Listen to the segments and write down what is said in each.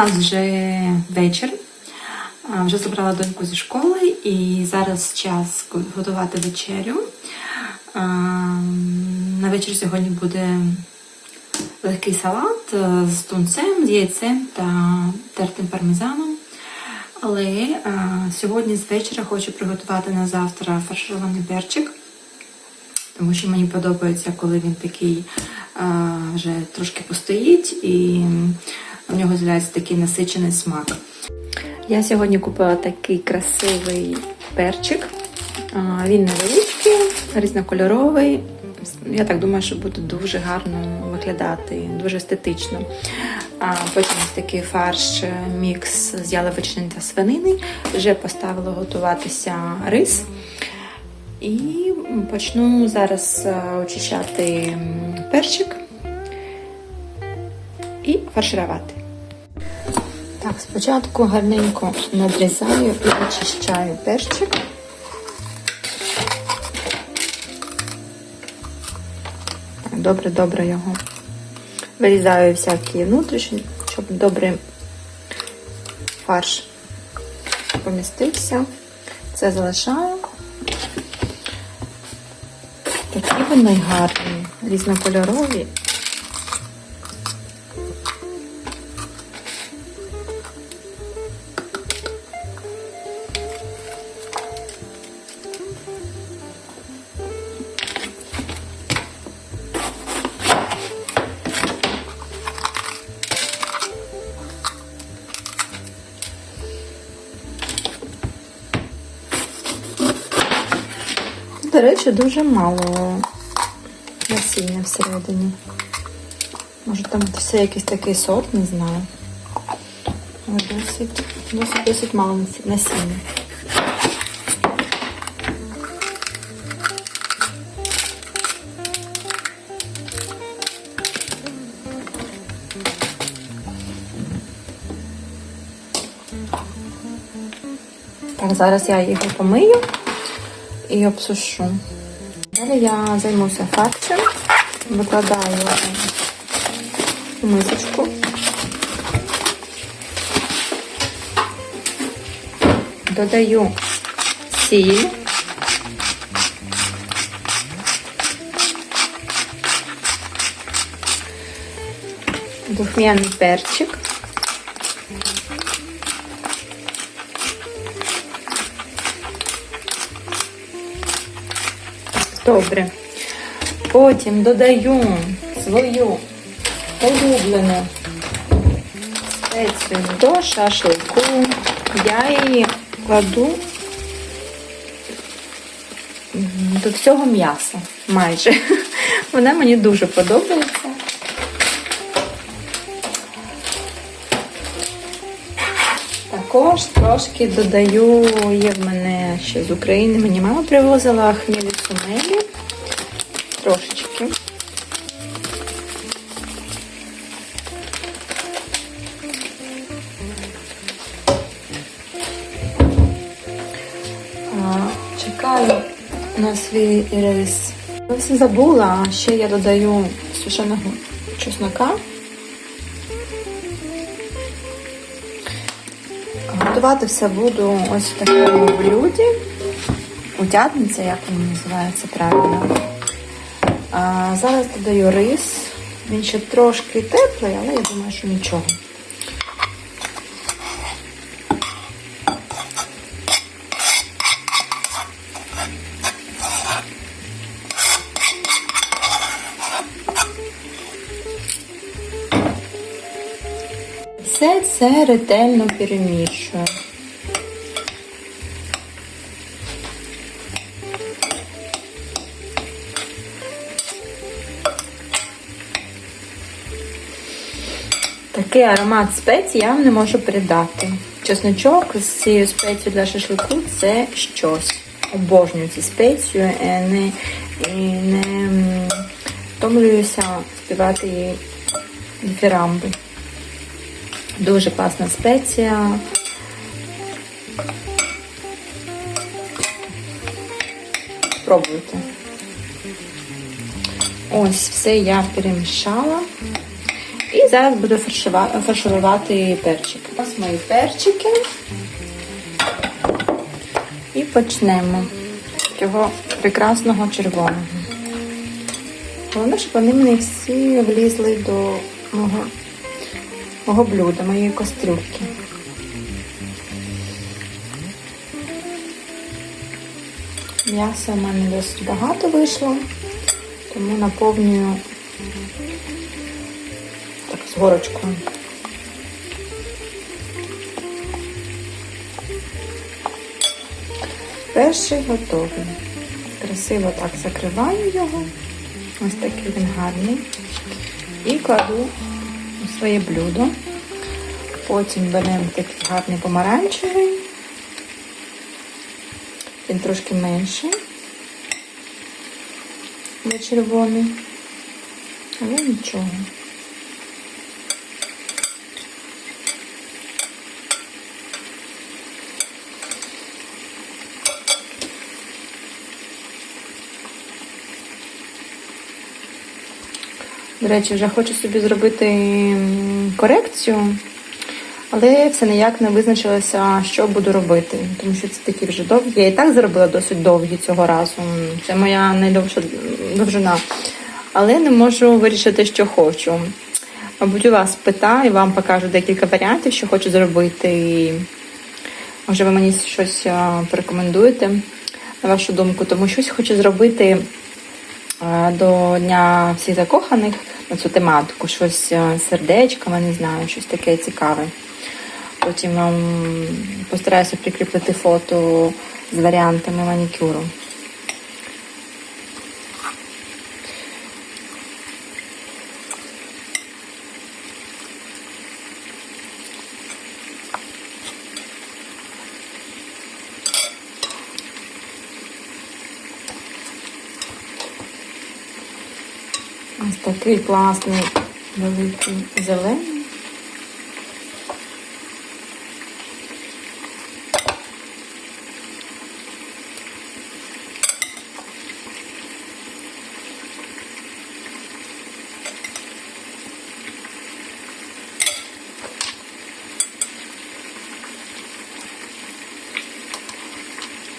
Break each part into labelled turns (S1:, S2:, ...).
S1: У нас вже вечір. Вже забрала доньку зі школи і зараз час готувати вечерю. На вечір сьогодні буде легкий салат е, з тунцем, з яйцем та тертим пармезаном. Але сьогодні з вечора хочу приготувати на завтра фарширований перчик, тому що мені подобається, коли він такий вже трошки постоїть у нього з'являється такий насичений смак. Я сьогодні купила такий красивий перчик. Він невеличкий, різнокольоровий. Я так думаю, що буде дуже гарно виглядати, дуже естетично. А потім ось такий фарш мікс з яловичини та свинини. Вже поставила готуватися рис. І почну зараз е, очищати перчик і фарширувати. Так, спочатку гарненько надрізаю і очищаю перчик. Добре-добре його вирізаю всякі внутрішні, щоб добре фарш помістився. Це залишаю. Такі вони гарні, різнокольорові. Дуже мало насіння всередині. Може там все якийсь такий сорт, не знаю. Але досить, досить, досить мало насіння. Так, зараз я його помию і обсушу. Далі я займуся фаршем, викладаю мисочку. Додаю сіль. Духмяний перчик. Добре. Потім додаю свою улюблену спецію до шашлику. Я її кладу до всього м'яса майже. Вона мені дуже подобається. Також трошки додаю, є в мене ще з України, мені мама привозила хмілі сумелі. Трошечки. Чекаю на свій рис. Зовсім забула, ще я додаю сушеного чеснока. Готувати все буду ось в такому блюді. Утятниця, як воно називається правильно. А, зараз додаю рис. Він ще трошки теплий, але я думаю, що нічого. Все це ретельно перемішую. Такий аромат спецій я вам не можу передати. Чесночок з цією спецією для шашлику це щось. Обожнюю ці спецію і не, і не втомлююся співати її дифірамби. Дуже класна спеція. Пробуйте. Ось все я перемішала. І зараз буду фарширувати перчики. Ось мої перчики. І почнемо з цього прекрасного червоного. Головне, щоб вони мені всі влізли до мого, мого блюда, моєї кастрюльки. М'яса в мене досить багато вийшло, тому наповнюю так з горочкою. Перший готовий. Красиво так закриваю його. Ось такий він гарний. І кладу своє блюдо. Потім беремо такий гарний помаранчевий. Він трошки менший. Не червоний. Але нічого. До речі, вже хочу собі зробити корекцію, але все ніяк не визначилося, що буду робити, тому що це такі вже довгі. Я і так зробила досить довгі цього разу. Це моя найдовша довжина. Але не можу вирішити, що хочу. Мабуть, у вас питаю, вам покажу декілька варіантів, що хочу зробити. Може ви мені щось порекомендуєте на вашу думку, тому щось хочу зробити до Дня всіх закоханих цю тематику, щось е, сердечками, не знаю, щось таке цікаве. Потім вам постараюся прикріпити фото з варіантами манікюру. Ось такий класний великий зелений.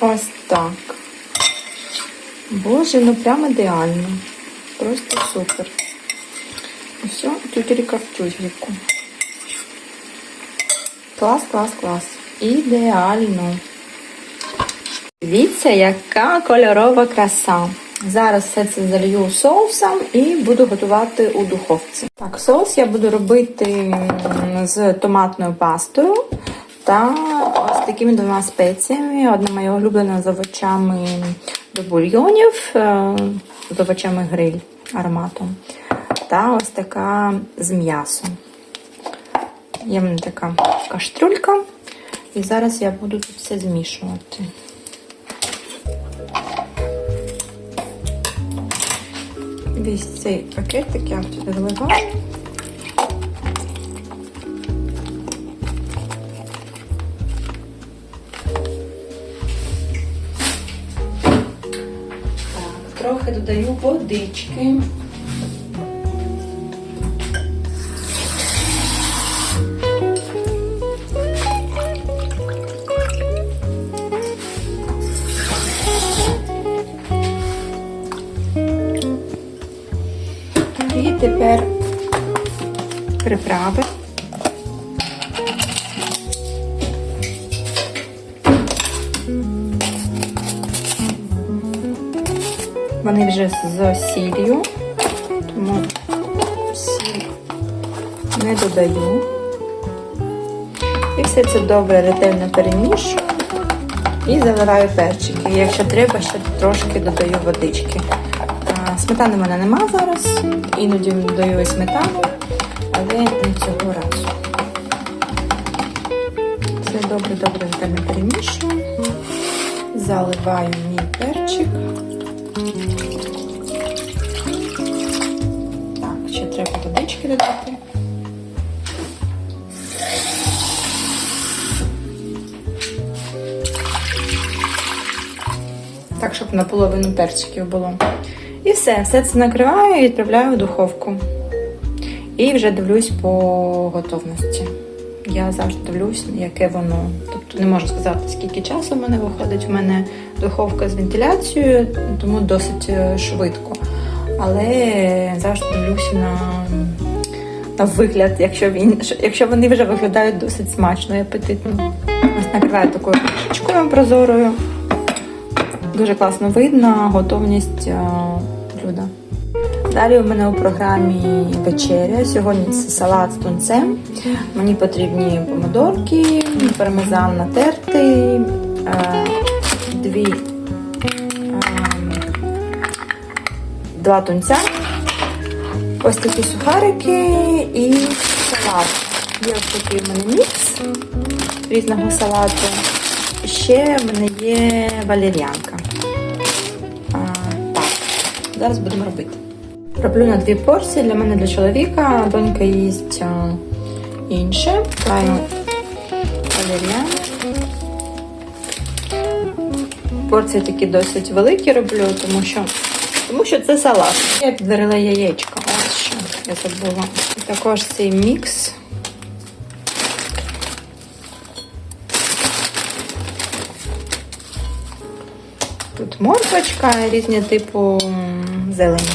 S1: Ось так. Боже, ну прям ідеально. Просто супер. В тютельку. Клас, клас, клас. Ідеально. Дивіться, яка кольорова краса. Зараз все це залью соусом і буду готувати у духовці. Так, соус я буду робити з томатною пастою та ось такими двома спеціями. Одна моя улюблена з овочами до бульйонів, е, з овочами гриль ароматом. Та ось така з м'ясом. Є в мене така каштрюлька. І зараз я буду тут все змішувати. Весь цей пакетик я туди вливаю. Трохи додаю водички. Тепер приправи. Вони вже з сіллю, тому сіль не додаю. І все це добре ретельно перемішую і заливаю перчики. Якщо треба, ще трошки додаю водички. Сметани в мене нема зараз, іноді додаю і сметану, але не цього разу. Все добре-добре перемішую. Заливаю мій перчик. Так, ще треба водички додати. Так, щоб наполовину перчиків було. І все, все це накриваю і відправляю в духовку. І вже дивлюсь по готовності. Я завжди дивлюсь, яке воно. Тобто не можу сказати, скільки часу в мене виходить. У мене духовка з вентиляцією, тому досить е, швидко. Але завжди дивлюся на, на вигляд, якщо, він, якщо вони вже виглядають досить смачно і апетитно. Накриваю такою кришечкою прозорою. Дуже класно видно готовність е, блюда. Далі у мене у програмі вечеря. Сьогодні це салат з тунцем. Мені потрібні помидорки, пармезан натертий, е, дві, е, два тунця, ось такі сухарики і салат. Є ось такий у мене мікс різного салату. Ще в мене є валеріанка. Зараз будемо робити. Роблю на дві порції для мене для чоловіка. Донька їсть інше. Краю валеріан. Порції такі досить великі роблю, тому що, тому що це салат. Я підварила яєчко. Ось що я забула. І також цей мікс. Морквочка різні типу зелені.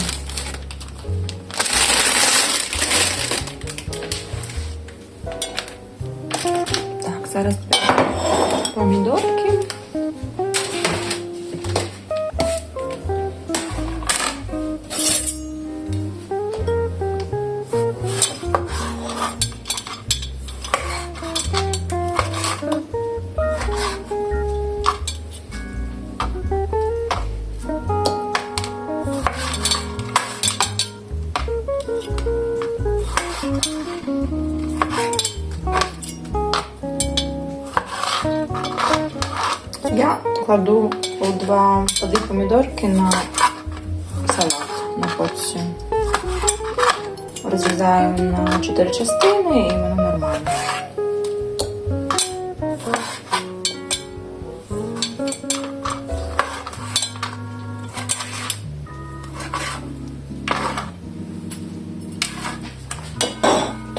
S1: Так, зараз Я кладу по два по помідорки на салат на порцію. Розрізаю на чотири частини і воно нормально.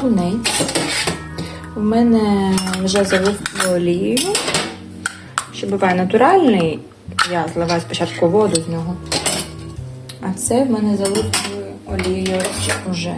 S1: Тунець. У мене вже залив олією. Що буває натуральний, я зливаю спочатку воду з нього. А це в мене залив олією уже.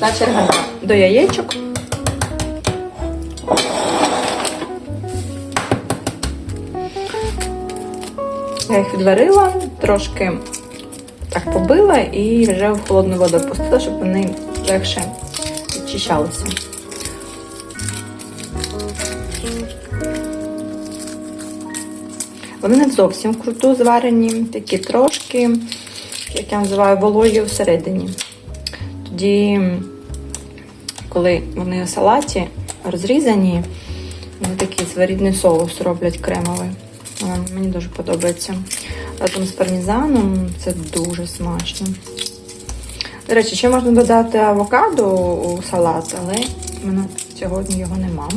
S1: Та черга до яєчок. Я їх відварила, трошки так побила і вже в холодну воду опустила, щоб вони легше відчищалися. Вони не зовсім вкруту зварені, такі трошки, як я називаю, вологі всередині. Тоді, коли вони у салаті розрізані, вони такий своєрідний соус роблять кремовий. Мені дуже подобається. Разом з пармезаном це дуже смачно. До речі, ще можна додати авокадо у салат, але в мене сьогодні його нема.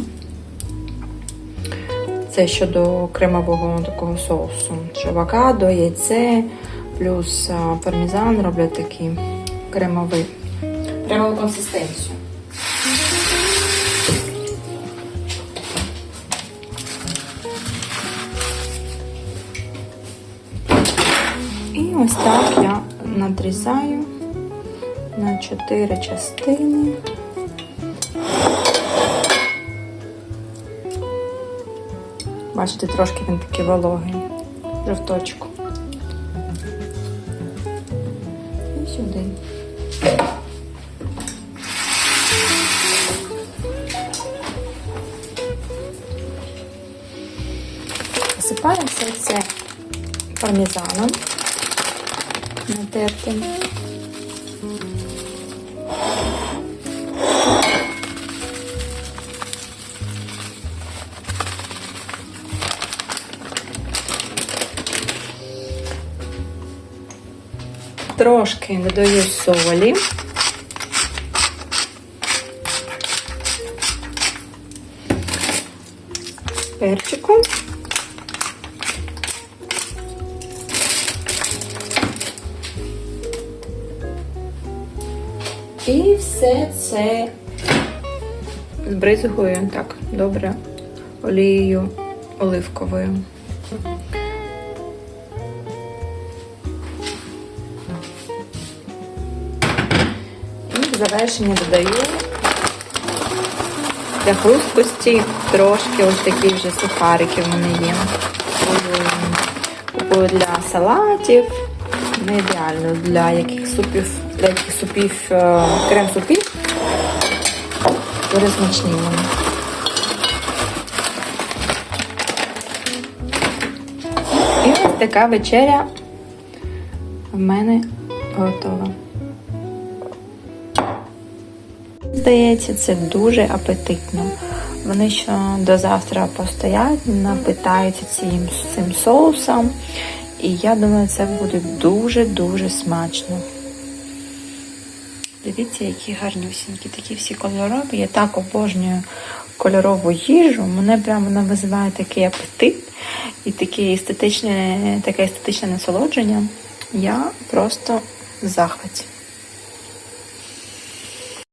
S1: Це щодо кремового такого соусу. Що авокадо, яйце, плюс а, пармезан роблять такий кремовий, кремову консистенцію. І ось так я надрізаю на чотири частини. Бачите, трошки він такий вологий, жовточку. І сюди. пармезаном натертим. Трошки додаю солі. Перчику. І все це збризгую так добре олією оливковою. І в завершення додаю для хрусткості трошки ось такі вже сухарики в мене є. Купую- для салатів, не ідеально для яких супів, для яких супів, е, крем-супів. Дуже смачні вони. І ось така вечеря в мене готова. Здається, це дуже апетитно. Вони ще до завтра постоять, напитаються цим, цим соусом. І я думаю, це буде дуже-дуже смачно. Дивіться, які гарнюсінькі, такі всі кольорові. Я так обожнюю кольорову їжу. Мене прямо вона визиває такий апетит і таке естетичне, таке естетичне насолодження. Я просто в захваті.